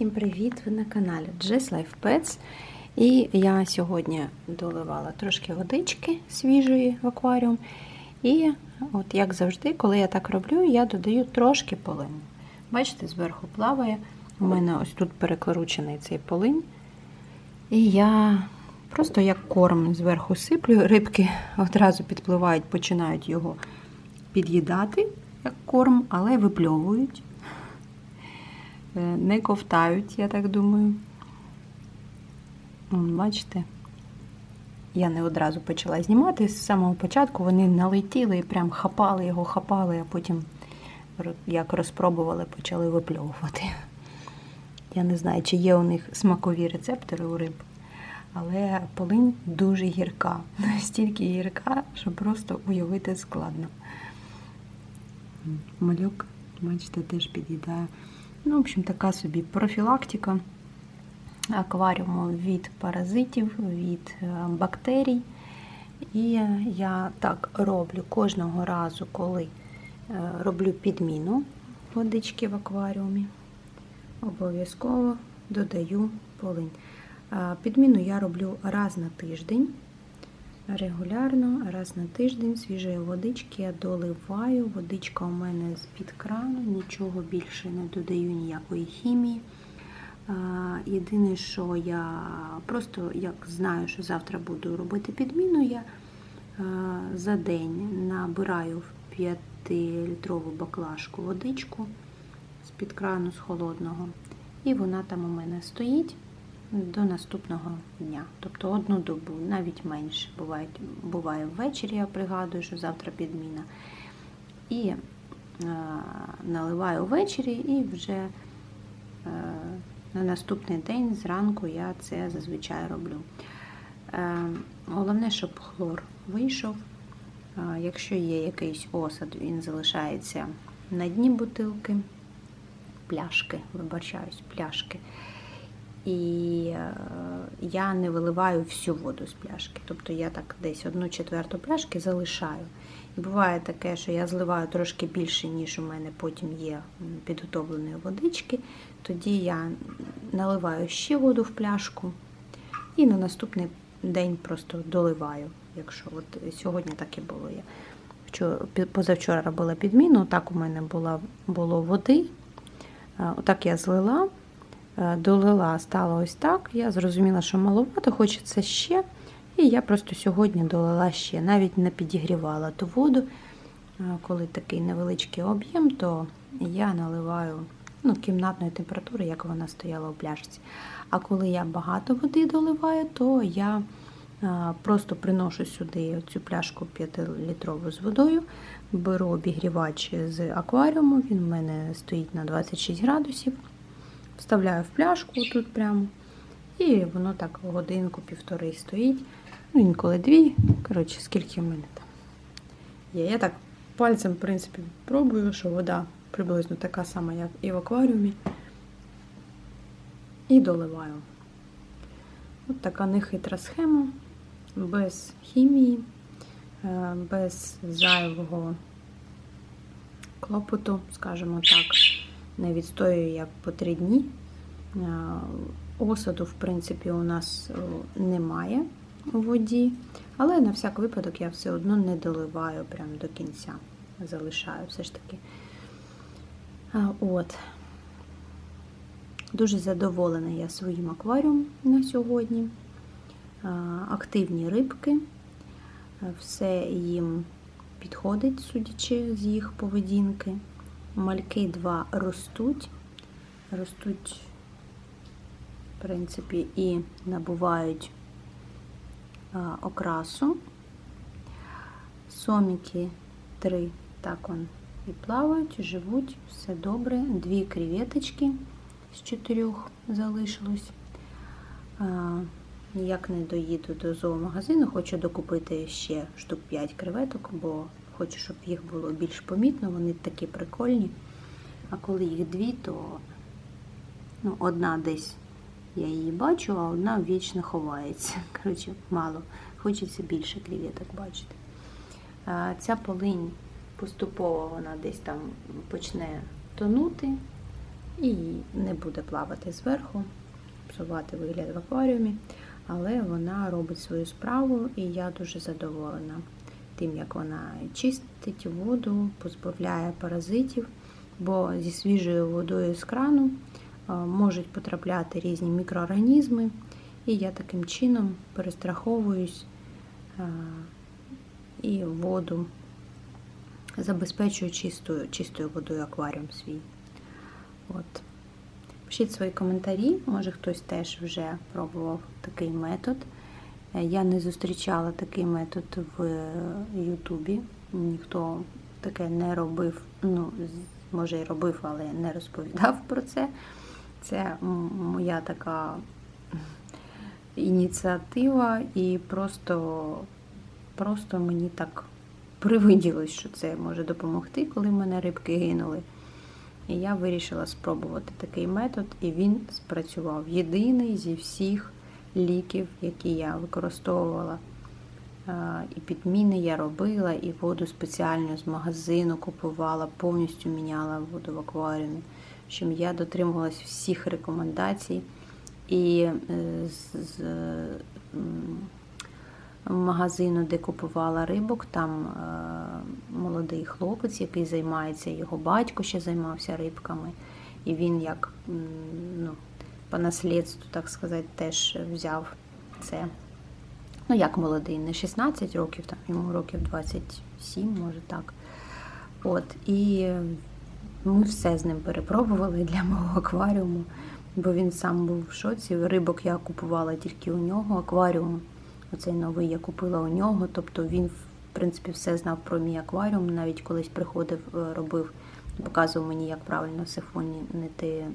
Всім привіт! Ви на каналі Jess Life Pets. І я сьогодні доливала трошки водички свіжої в акваріум. І от як завжди, коли я так роблю, я додаю трошки полину. Бачите, зверху плаває. У мене ось тут перекручений цей полинь. І я просто як корм зверху сиплю, рибки одразу підпливають, починають його під'їдати як корм, але випльовують. Е, не ковтають, я так думаю. Бачите, я не одразу почала знімати. З самого початку вони налетіли і прям хапали його, хапали, а потім, як розпробували, почали випльовувати. Я не знаю, чи є у них смакові рецептори у риб, але полинь дуже гірка. Настільки гірка, що просто уявити складно. Малюк, бачите, теж під'їдає. Ну, в общем, така собі профілактика акваріуму від паразитів, від е, бактерій. І я так роблю кожного разу, коли е, роблю підміну водички в акваріумі. Обов'язково додаю полинь. Е, Підміну я роблю раз на тиждень. Регулярно, раз на тиждень свіжої водички я доливаю. Водичка у мене з-під крану, нічого більше не додаю ніякої хімії. Єдине, що я просто як знаю, що завтра буду робити підміну, я за день набираю в 5-літрову баклажку водичку з-під крану з холодного, і вона там у мене стоїть до наступного дня. Тобто одну добу, навіть менше. Буває, буває ввечері, я пригадую, що завтра підміна. І е, наливаю ввечері і вже е, на наступний день зранку я це зазвичай роблю. Е, головне, щоб хлор вийшов. Е, якщо є якийсь осад, він залишається на дні бутилки, пляшки, вибачаюсь, пляшки. І е, я не виливаю всю воду з пляшки. Тобто я так десь одну четверту пляшки залишаю. І буває таке, що я зливаю трошки більше, ніж у мене потім є підготовленої водички. Тоді я наливаю ще воду в пляшку і на наступний день просто доливаю. Якщо от сьогодні так і було. Я позавчора робила підміну, так у мене була, було води. Е, Отак я злила. Е, долила, стало ось так. Я зрозуміла, що маловато, хочеться ще. І я просто сьогодні долила ще, навіть не підігрівала ту воду. Е, Коли такий невеличкий об'єм, то я наливаю ну, кімнатної температури, як вона стояла у пляшці. А коли я багато води доливаю, то я е, просто приношу сюди цю пляшку 5-літрову з водою, беру обігрівач з акваріуму, він в мене стоїть на 26 градусів. Вставляю в пляшку тут прямо. І воно так годинку-півтори стоїть. Ну, інколи дві. Коротше, скільки в мене там є. Я так пальцем, в принципі, пробую, що вода приблизно така сама, як і в акваріумі. І доливаю. От така нехитра схема, без хімії, е, без зайвого клопоту, скажімо так не відстоюю як по три дні. Е, Осаду, в принципі, у нас е, немає у воді, але на всяк випадок я все одно не доливаю прямо до кінця. Залишаю все ж таки. От. Дуже задоволена я своїм акваріумом на сьогодні. Активні рибки. Е, Все їм підходить, судячи з їх поведінки. Мальки два ростуть. Ростуть, в принципі, і набувають окрасу. Соміки три так он і плавають, живуть, все добре. Дві креветочки з чотирьох залишилось. А, Ніяк не доїду до зоомагазину, хочу докупити ще штук 5 креветок, бо хочу, щоб їх було більш помітно, вони такі прикольні. А коли їх дві, то ну, одна десь я її бачу, а одна вічно ховається. Коротше, мало. Хочеться більше креветок бачити. А, Ця полинь поступово вона десь там почне тонути. і не буде плавати зверху, псувати вигляд в акваріумі, але вона робить свою справу, і я дуже задоволена тим, як вона чистить воду, позбавляє паразитів, бо зі свіжою водою з крану можуть потрапляти різні мікроорганізми, і я таким чином перестраховуюсь і воду забезпечую чистою, чистою водою акваріум свій. От. Пишіть свої коментарі, може хтось теж вже пробував такий метод. Я не зустрічала такий метод в Ютубі. Ніхто таке не робив, ну, може і робив, але не розповідав про це. Це моя така ініціатива, і просто, просто мені так привиділось, що це може допомогти, коли в мене рибки гинули. І я вирішила спробувати такий метод, і він спрацював. Єдиний зі всіх ліків, які я використовувала. І підміни я робила, і воду спеціальну з магазину купувала, повністю міняла воду в акваріумі, щоб я дотримувалась всіх рекомендацій. І е, з, з магазину, де купувала рибок, там е, молодий хлопець, який займається, його батько ще займався рибками. І він як ну, по наслідству, так сказати, теж взяв це. Ну, як молодий, не 16 років, там йому років 27, може так. От, і ми все з ним перепробували для мого акваріуму, бо він сам був в шоці. Рибок я купувала тільки у нього, акваріум. Оцей новий я купила у нього. Тобто він, в принципі, все знав про мій акваріум. Навіть колись приходив, е, робив, показував мені, як правильно сифонити е,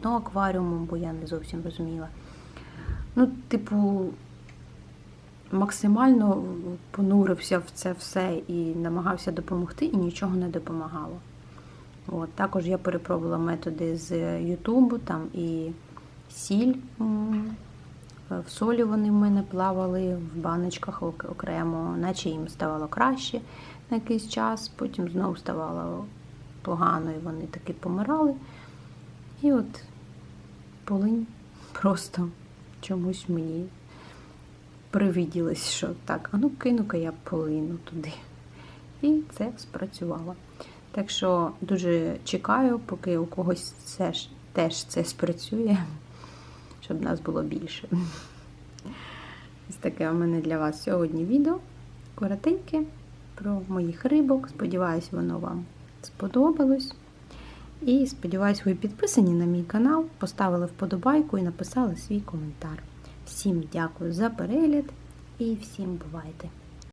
дно акваріуму, бо я не зовсім розуміла. Ну, типу, максимально понурився в це все і намагався допомогти, і нічого не допомагало. От, також я перепробувала методи з Ютубу, там і сіль. В солі вони в мене плавали в баночках окремо, наче їм ставало краще на якийсь час, потім знову ставало погано, і вони таки помирали. І от полинь просто чомусь мені привиділось, що так, а ну кину-ка я полину туди. І це спрацювало. Так що дуже чекаю, поки у когось це ж теж це спрацює, щоб нас було більше. Ось таке у мене для вас сьогодні відео. Коротеньке про моїх рибок. Сподіваюсь, воно вам сподобалось. І сподіваюсь, ви підписані на мій канал, поставили вподобайку і написали свій коментар. Всім дякую за перегляд і всім бувайте!